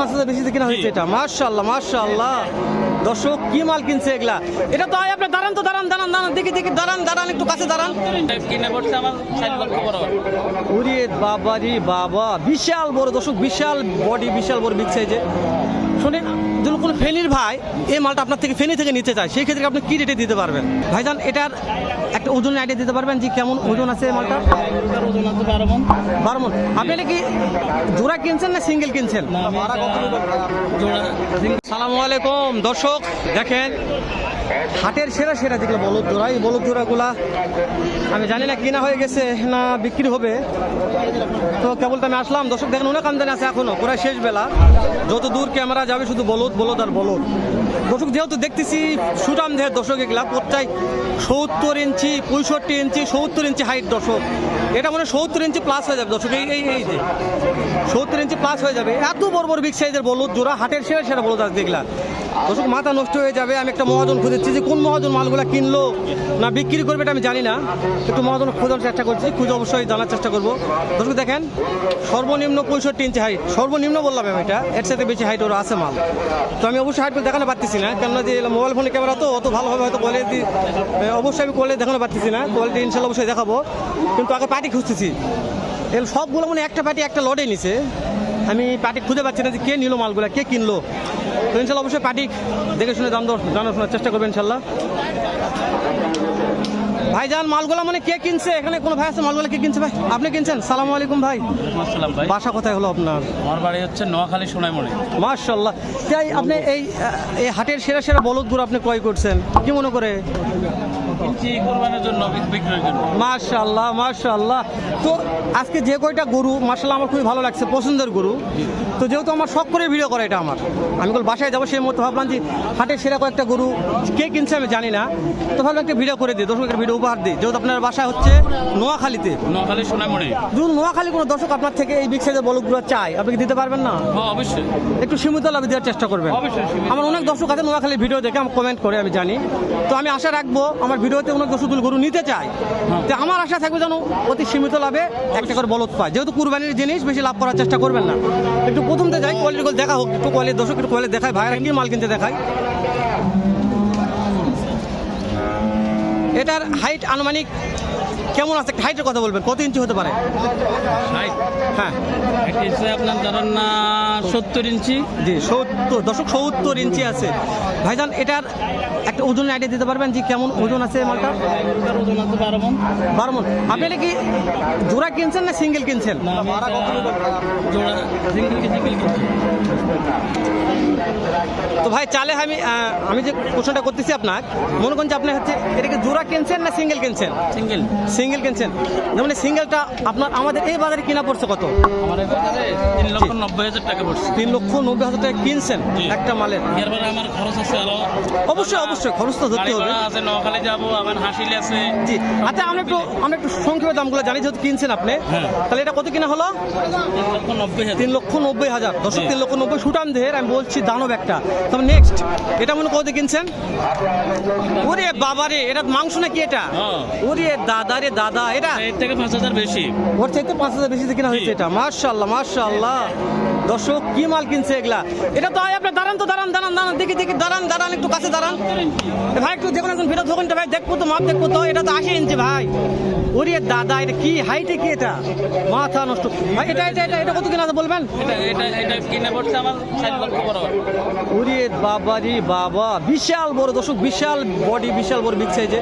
পাঁচ হাজার বেশি কিনা হয়েছে এটা। মার্শাল্লাহ মার্শাল্লাহ দর্শক কি মাল কিনছে এগুলা? এটা তো আয় আপনার দাঁড়ান তো দাঁড়ান দাঁড়ান দাঁড়ান দেখি দেখি দাঁড়ান দাঁড়ান একটু কাছে দাঁড়ান। উড়িয়ে বাবারি বাবা বিশাল বড় দর্শক বিশাল বডি বিশাল বড় বিগ সাইজে শোনেন যদি কোনো ফেনির ভাই এই মালটা আপনার থেকে ফেনি থেকে নিতে চায় সেই ক্ষেত্রে আপনি কী রেটে দিতে পারবেন? ভাইজান এটার একটা ওজন আইডিয়া দিতে পারবেন যে কেমন ওজন আছে এই মালটা এটার ওজন আছে বারো মন। আপনি এটা কি জোড়া কিনছেন না সিঙ্গেল কিনছেন? সালামু আলাইকুম দর্শক দেখেন হাটের সেরা সেরা যেগুলো বলদ জোড়া, এই বলদ জোড়াগুলা আমি জানি না কিনা হয়ে গেছে না বিক্রি হবে। তো কেবল আমি আসলাম। দর্শক দেখেন, অনেক আমদানি আছে এখনও, প্রায় শেষ বেলা। যত দূর ক্যামেরা যাবে, শুধু বলদ বলদ আর বলদ। দর্শক, যেহেতু দেখতেছি সুটাম দেহের দর্শক এগুলা, প্রত্যেক সত্তর ইঞ্চি, পঁয়ষট্টি ইঞ্চি, সত্তর ইঞ্চি হাইট দর্শক। এটা মানে সত্তর ইঞ্চি প্লাস হয়ে যাবে। দর্শক, এই এই এই যে সত্তর ইঞ্চি প্লাস হয়ে যাবে। এত বড় বড় বিগ সাইজের বলদ জোড়া, হাটের সেরা সেরা বলদ আছে দেখলা দর্শক, মাথা নষ্ট হয়ে যাবে। আমি একটা মহাজন খুঁজেছি যে কোন মহাজন মালগুলা কিনলো না বিক্রি করবে এটা আমি জানি না। একটু মহাজন খোঁজার চেষ্টা করছি, খুঁজে অবশ্যই জানার চেষ্টা করব। দর্শক, দেখেন, সর্বনিম্ন পঁয়ষট্টি ইঞ্চি হাইট সর্বনিম্ন বললাম আমি এটা, এর সাথে বেশি হাইট ওরা আছে মাল। তো আমি অবশ্যই হাইট দেখানো পারতেছি না, কেননা যে মোবাইল ফোনে ক্যামেরা তো, অত ভালোভাবে হয়তো কোয়ালিটি অবশ্যই আমি কোয়ালিটি দেখানো পারতেছি না। কোয়ালিটি ইনশাল্লাহ অবশ্যই দেখাবো। কিন্তু আগে পার্টি খুঁজতেছি। এর সবগুলো মানে একটা পার্টি একটা লটে নিছে। আমি পার্টি খুঁজে পাচ্ছি না যে কে নিল মালগুলা, কে কিনলো। তো ইনশাল্লাহ অবশ্যই পার্টি দেখে শুনে দাম দর জানা শোনার চেষ্টা করবেন ইনশাল্লাহ। ভাই যান মালগুলা মানে কে কিনছে? এখানে কোনো ভাই আছে? মালগুলা কে কিনছে ভাই? আপনি কিনছেন? সালাম আলাইকুম ভাই। আসসালাম ভাই। বাসা কোথায় হলো আপনার? আমার বাড়ি হচ্ছে নোয়াখালী সোনাইমুড়ি। মার্শাল্লাহ তাই আপনি এই এই হাটের সেরা সেরা বলদগুলো আপনি ক্রয় করছেন কি মনে করে? কিনছি কোরবানের জন্য জন্য। তো আজকে যে কয়টা গরু মার্শাল্লাহ আমার খুবই ভালো লাগছে পছন্দের গরু। তো যেহেতু আমার শখ করে ভিডিও করা এটা আমার আমি বল বাসায় যাব সেই মতো ভাবলাম যে হাটের সেরা কয়েকটা গরু কে কিনছে আমি জানি না। তো ভাবলাম একটা ভিডিও করে দিই দর্শকের ভিডিও উপহার দিই। যেহেতু আপনার বাসা হচ্ছে নোয়াখালীতে। নোয়াখালী সোনাইমুড়ি যদি নোয়াখালী কোনো দর্শক আপনার থেকে এই বিগ সাইজের বলগুলো চাই আপনি কি দিতে পারবেন না? হ্যাঁ অবশ্যই। একটু সীমিত লাভে দেওয়ার চেষ্টা করবেন। অবশ্যই, আমার অনেক দর্শক আছে নোয়াখালীর ভিডিও দেখে আমি কমেন্ট করে আমি জানি। তো আমি আশা রাখব আমার ভিডিওতে অনেক দর্শক গরু নিতে চাই তো আমার আশা থাকবে যেন অতি সীমিত লাভে একটা করে বলদ পায়। যেহেতু কুরবানির জিনিস বেশি লাভ করার চেষ্টা করবেন না। একটু প্রথমতে যাই কোয়ালিটি গুলো দেখা হোক একটু কোয়ালিটি দর্শক একটু কোয়ালিটি দেখায় ভাইরা কি মাল কিনতে দেখায়। এটার হাইট আনুমানিক কেমন আছে? হাইটের কথা বলবেন কত ইঞ্চি হতে পারে? হ্যাঁ। আপনার ধরেন না সত্তর ইঞ্চি জি সত্তর দশক সত্তর ইঞ্চি আছে। ভাইজান এটার একটা ওজন আইডিয়া দিতে পারবেন যে কেমন ওজন আছে মালটা? ওজন আছে বারো মন। বারো মন আপনি এটা কি জোড়া কিনছেন না সিঙ্গেল কিনছেন? তো ভাই চালে আমি আমি যে কোশ্চেনটা করতেছি আপনার মনে করুন যে আপনি হচ্ছে এটাকে জোড়া কিনছেন না সিঙ্গেল কিনছেন? সিঙ্গেল সিঙ্গেল কিনছেন। যেমন সিঙ্গেলটা আপনার আমাদের এই বাজারে কিনা পড়ছে কত? তিন লক্ষ নব্বই হাজার টাকা পড়ছে। তিন লক্ষ নব্বই হাজার টাকা কিনছেন একটা মালের। আমার খরচ আছে আরও অবশ্যই। অবশ্যই খরচ তো ধরতে হবে। আছে নোয়াখালী যাব আমার হাসিল আছে। জি। আচ্ছা আমরা একটু আমরা একটু সংক্ষেপে দামগুলো জানি যেহেতু কিনছেন আপনি। হ্যাঁ। তাহলে এটা কত কিনা হলো? তিন লক্ষ নব্বই হাজার। দশক তিন লক্ষ নব্বই সুটাম দেহের আমি বলছি দানব একটা। তবে নেক্সট এটা মনে কত কিনছেন? ওরে বাবা রে এটা মাংস নাকি এটা? হ্যাঁ। ওরে দাদা রে দাদা এটা? এর থেকে পাঁচ হাজার বেশি। ওর চাইতে পাঁচ হাজার বেশি কিনা হয়েছে এটা। মার্শাল্লাহ মার্শাল্লাহ দর্শক কি মাল কিনছে এগুলা? এটা তো আপনার দাঁড়ান তো দাঁড়ান দাঁড়ান দাঁড়ান দেখি দেখি দাঁড়ান দাঁড়ান একটু কাছে দাঁড়ান। ভাই একটু দেখুন এখন ভিডিও ধরুন ভাই দেখব তো মাপ দেখব তো এটা তো আশি ইঞ্চি ভাই। ওরে দাদা এটা কি হাইটে কি এটা? মাথা নষ্ট। ভাই এটা এটা এটা এটা কত কিনা বলবেন? ওরে বাবা রে বাবা বিশাল বড় দর্শক বিশাল বডি বিশাল বড় বিগ সাইজে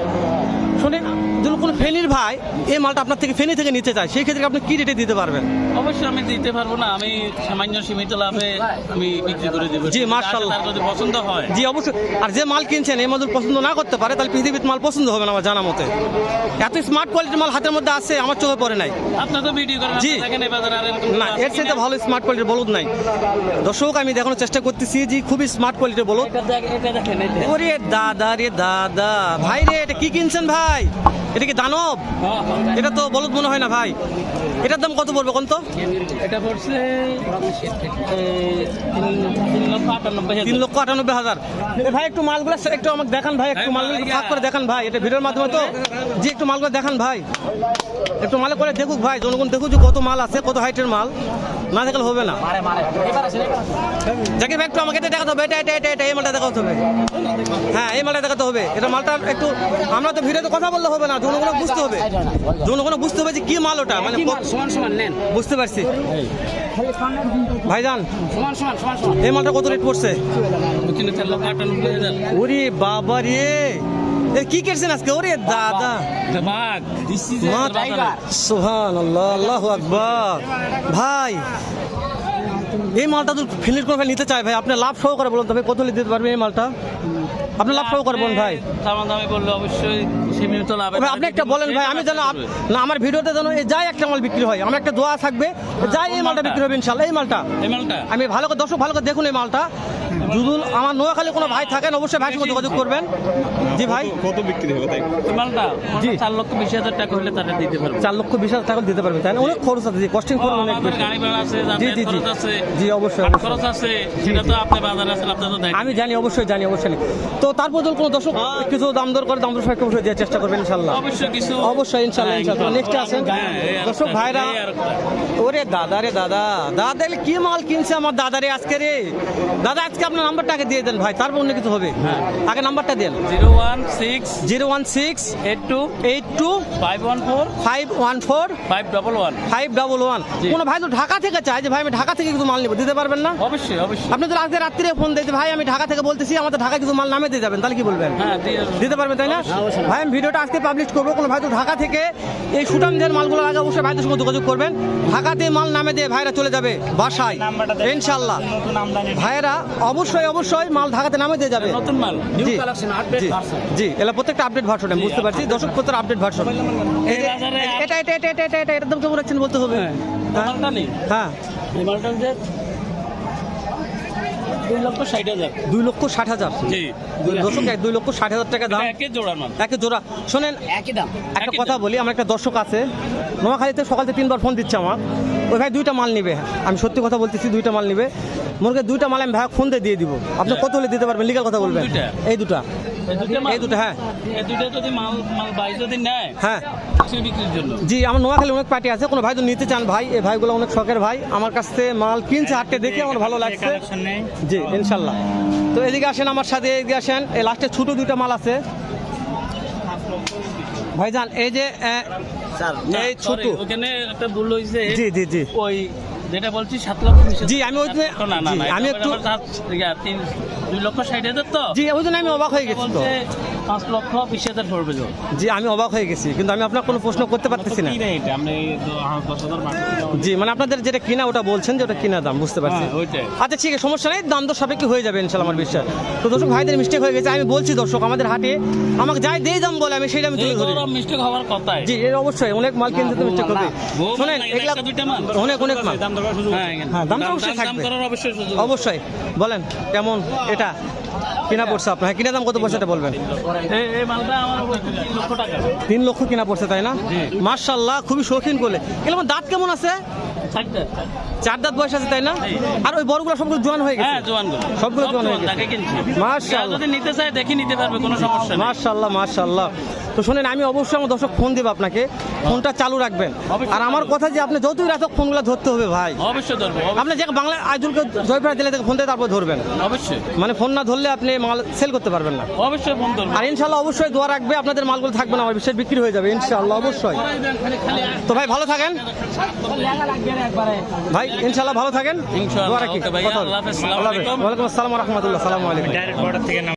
শোনেন যদি কোনো ফেনির ভাই এই মালটা আপনার থেকে ফেনি থেকে নিতে চায় সেই ক্ষেত্রে আপনি কি রেটে দিতে পারবেন? অবশ্যই আমি দিতে পারব না আমি সামান্য সীমিত লাভে আমি বিক্রি করে দেবো। জি, মাশাআল্লাহ। তার যদি পছন্দ হয়। জি অবশ্যই। আর যে মাল কিনছেন এই মাল পছন্দ না করতে পারে তাহলে পৃথিবীর মাল পছন্দ হবে না আমার জানা মতে। এত স্মার্ট কোয়ালিটির মাল হাতের মধ্যে আছে আমার চোখে পড়ে নাই। আপনার তো ভিডিও করেন জি। না এর কিনা? ভালো স্মার্ট কোয়ালিটির বলুদ নাই। দর্শক আমি দেখানোর চেষ্টা করতেছি যে খুবই স্মার্ট কোয়ালিটির বলুদ। ওরে দাদা রে দাদা। ভাই রে এটা কি কিনছেন ভাই? এটা কি দানব। এটা তো বলদ মনে হয় না ভাই। এটার দাম কত পড়বে কোন তো? এটা পড়ছে তিন- লক্ষ আটানব্বই হাজার। ভাই একটু মালগুলো একটু আমাকে দেখান ভাই একটু মালগুলো ফাঁক করে দেখান ভাই এটা ভিডিওর মাধ্যমে তো। জি একটু মালগুলো দেখান ভাই। একটু মালে করে দেখুক ভাই জনগণ দেখুক যে কত মাল আছে কত হাইটের মাল। না থাকলে হবে না। জাকির ভাই একটু আমাকে এটা দেখাতে হবে এটা এটা এটা এটা এই মালটা দেখাতে হবে। হ্যাঁ এই মালটা দেখাতে হবে। এটা মালটা একটু আমরা তো ভিডিওতে কথা বললে হবে না জনগণ বুঝতে হবে। জনগণ বুঝতে হবে যে কি মাল ওটা মানে সমান সমান নেন। বুঝতে পারছি। ভাইজান এই মালটা কত রেট পড়ছে? ওরে বাবা রে! কি কেটছেন আজকে? ওরে দাদা। সুহান আল্লাহ আল্লাহ আকবর। ভাই এই মালটা তো ফিনিশ করে নিতে চাই ভাই। আপনি লাভ সহ করে বলুন তবে কত দিতে পারবেন এই মালটা? আপনি লাভ সহ করে বলুন ভাই। দাম দামে বললে অবশ্যই লাভ। আপনি একটা বলেন ভাই আমি যেন না আমার ভিডিওতে যেন এই যাই একটা মাল বিক্রি হয়। আমার একটা দোয়া থাকবে যাই এই মালটা বিক্রি হবে ইনশাল্লাহ এই মালটা। এই মালটা। আমি ভালো করে দর্শক ভালো করে দেখুন এই মালটা। যদি আমার নোয়াখালী কোনো ভাই থাকেন? অবশ্যই সঙ্গে যোগাযোগ করবেন। জি ভাই। কত বিক্রি হবে তাই? মালটা জি। চার লক্ষ বিশ হাজার টাকা হলে তারা দিতে পারবে। চার লক্ষ বিশ হাজার টাকা দিতে পারবেন তাই না? অনেক খরচ আছে জি কস্টিং খরচ অনেক বেশি। গাড়ি ভাড়া আছে জি, জি, জি। খরচ আছে জি, অবশ্যই, খরচ আছে সেটা তো আপনি বাজারে আছেন আপনি তো দেখেন। আমি জানি অবশ্যই জানি অবশ্যই তো তারপর যদি কোনো দর্শক কিছু দাম দর করে দাম দর সবাইকে অবশ্যই দেওয়ার চেষ্টা করবেন ইনশাল্লাহ অবশ্যই কিছু। অবশ্যই ইনশাল্লাহ হ্যাঁ, ইনশাল্লাহ নেক্সট আসেন। হ্যাঁ, দর্শক ভাইরা। ওরে দাদা রে দাদা দাদা কি মাল কিনছে আমার দাদা রে আজকে রে? দাদা আজকে আপনার নাম্বারটা আগে দিয়ে দেন ভাই তারপর অন্য কিছু হবে। আগে নাম্বারটা দেন। Zero one six zero one six eight two eight two five one four five one four five double one. Five double one কোনো ভাই তো ঢাকা থেকে চায় যে ভাই আমি ঢাকা থেকে কিছু মাল নিবো। দিতে পারবেন না? অবশ্যই অবশ্যই। আপনি তো আজকে রাত্রিরে ফোন দিয়েছে ভাই আমি ঢাকা থেকে বলতেছি আমাদের ঢাকা কিছু মাল নামে দিয়ে যাবেন। তাহলে কি বলবেন? হ্যাঁ দিতে পারবেন তাই না? ভাই আমি ভিডিওটা আজকে পাবলিশ করব। কোনো ভাই তো ঢাকা থেকে এই সুটামদের মালগুলো আগে অবশ্যই ভাইদের সঙ্গে যোগাযোগ করবেন। ঢাকাতে মাল নামে দিয়ে ভাইরা চলে যাবে বাসায়। ইনশাল্লাহ ভাইরা অবশ্যই অবশ্যই মাল ঢাকাতে নামে দিয়ে যাবে। নতুন মাল নিউ কালেকশন আপডেট ভার্সন জি এলা প্রত্যেকটা আপডেট ভার্সন আমি বুঝতে পারছি দর্শক প্রত্যেক আপডেট ভার্সন এটা এটা এটা এটা এটা এটা দাম কেমন রাখছেন বলতে হবে? হ্যাঁ মালটা নেই। হ্যাঁ। এই মালটা যে দুই লক্ষ ষাট হাজার। দুই লক্ষ ষাট হাজার। জি। দর্শক এক দুই লক্ষ ষাট হাজার টাকা দাম। জোড়া মাল। একে জোড়া। শোনেন একই দাম। একটা কথা বলি আমার একটা দর্শক আছে নোয়াখালীতে সকাল থেকে তিনবার ফোন দিচ্ছে আমার। ওই ভাই দুইটা মাল নিবে। আমি সত্যি কথা বলতেছি দুইটা মাল নিবে। মোরকে দুইটা মাল আমি ভাই ফোন দিয়ে দিয়ে দিব। আপনি কত হলে দিতে পারবেন? লিগাল কথা বলবেন। এই দুটা। এই দুটো হ্যাঁ। এই দুটো যদি মাল মাল বাই যদি নেয় হ্যাঁ। সে বিক্রির জন্য? জি আমার নোয়াখালী অনেক পার্টি আছে কোনো ভাই তো নিতে চান ভাই? এই ভাইগুলো অনেক শখের ভাই। আমার কাছ থেকে মাল কিনছে হাটে দেখে আমার ভালো লাগছে। জি ইনশাল্লাহ। তো এদিকে আসেন আমার সাথে এদিকে আসেন। এই লাস্টে ছোটো দুইটা মাল আছে। ভাইজান এই যে এই ছোট। ওখানে একটা ভুল হয়েছে। জি জি জি। ওই যেটা বলছি সাত লক্ষ জি, আমি ওই না না আমি একটু- তিন দুই লক্ষ ষাট হাজার তো? জি ওই জন্য আমি অবাক হয়ে গেছি তো। পাঁচ লক্ষ বিশ হাজার পড়বে জি আমি অবাক হয়ে গেছি কিন্তু আমি আপনার কোনো প্রশ্ন করতে পারতেছি না। জি মানে আপনাদের যেটা কিনা ওটা বলছেন যে ওটা কিনা দাম বুঝতে পারছি। হ্যাঁ, আচ্ছা ঠিক আছে সমস্যা নেই দাম দর সাপেক্ষে হয়ে যাবে ইনশাল্লাহ আমার বিশ্বাস। তো দর্শক ভাইদের মিস্টেক হয়ে গেছে আমি বলছি দর্শক আমাদের হাটে আমাকে যাই দেই দাম বলে আমি সেটা আমি তুলে ধরি। মিস্টেক হওয়ার কথাই। জি এর অবশ্যই অনেক মাল কিনতে তো মিস্টেক হবে। শোনেন এগুলা। অনেক অনেক মাল। হ্যাঁ হ্যাঁ, দাম দাম- অবশ্যই দাম- দাম থাকবে। অবশ্যই সুযোগ অবশ্যই। বলেন কেমন? এটা। কিনা পড়ছে আপনার? হ্যাঁ, কিনা দাম কত এটা বলবেন? তিন লক্ষ কিনা পড়ছে তাই না? মার্শাল্লাহ খুবই শৌখিন করলে। এরকম দাঁত কেমন আছে? চার দাঁত বয়স আছে তাই না? আর ওই বড়গুলো সবগুলো জোয়ান হয়ে গেছে? হ্যাঁ জোয়ানগুলো। সবগুলো সব জোয়ান হয়ে গেছে। যদি নিতে চায় দেখি নিতে পারবে কোনো সমস্যা মার্শাল্লাহ মার্শাল্লাহ তো শোনেন আমি অবশ্যই আমার দর্শক ফোন দেবো আপনাকে। ফোনটা চালু রাখবেন। আর আমার কথা যে আপনি যতই রাখো ফোনগুলো ধরতে হবে ভাই। অবশ্যই ধরবো আপনি যে বাংলা আইজুলকে জয়পুরা দিলে থেকে ফোন দিয়ে তারপর ধরবেন। অবশ্যই। মানে ফোন না ধরলে আপনি মাল সেল করতে পারবেন না। অবশ্যই ফোন ধরবো। আর ইনশাল্লাহ অবশ্যই দোয়া রাখবে আপনাদের মালগুলো থাকবে না আমার বিশ্বাস বিক্রি হয়ে যাবে ইনশাল্লাহ অবশ্যই। তো ভাই ভালো থাকেন। ভাই ইনশাল্লাহ ভালো থাকেন। ইনশাআল্লাহ। দোয়া রাখি। ওয়ালাইকুম আসসালাম রহমতুল্লাহ। সালাম আলাইকুম।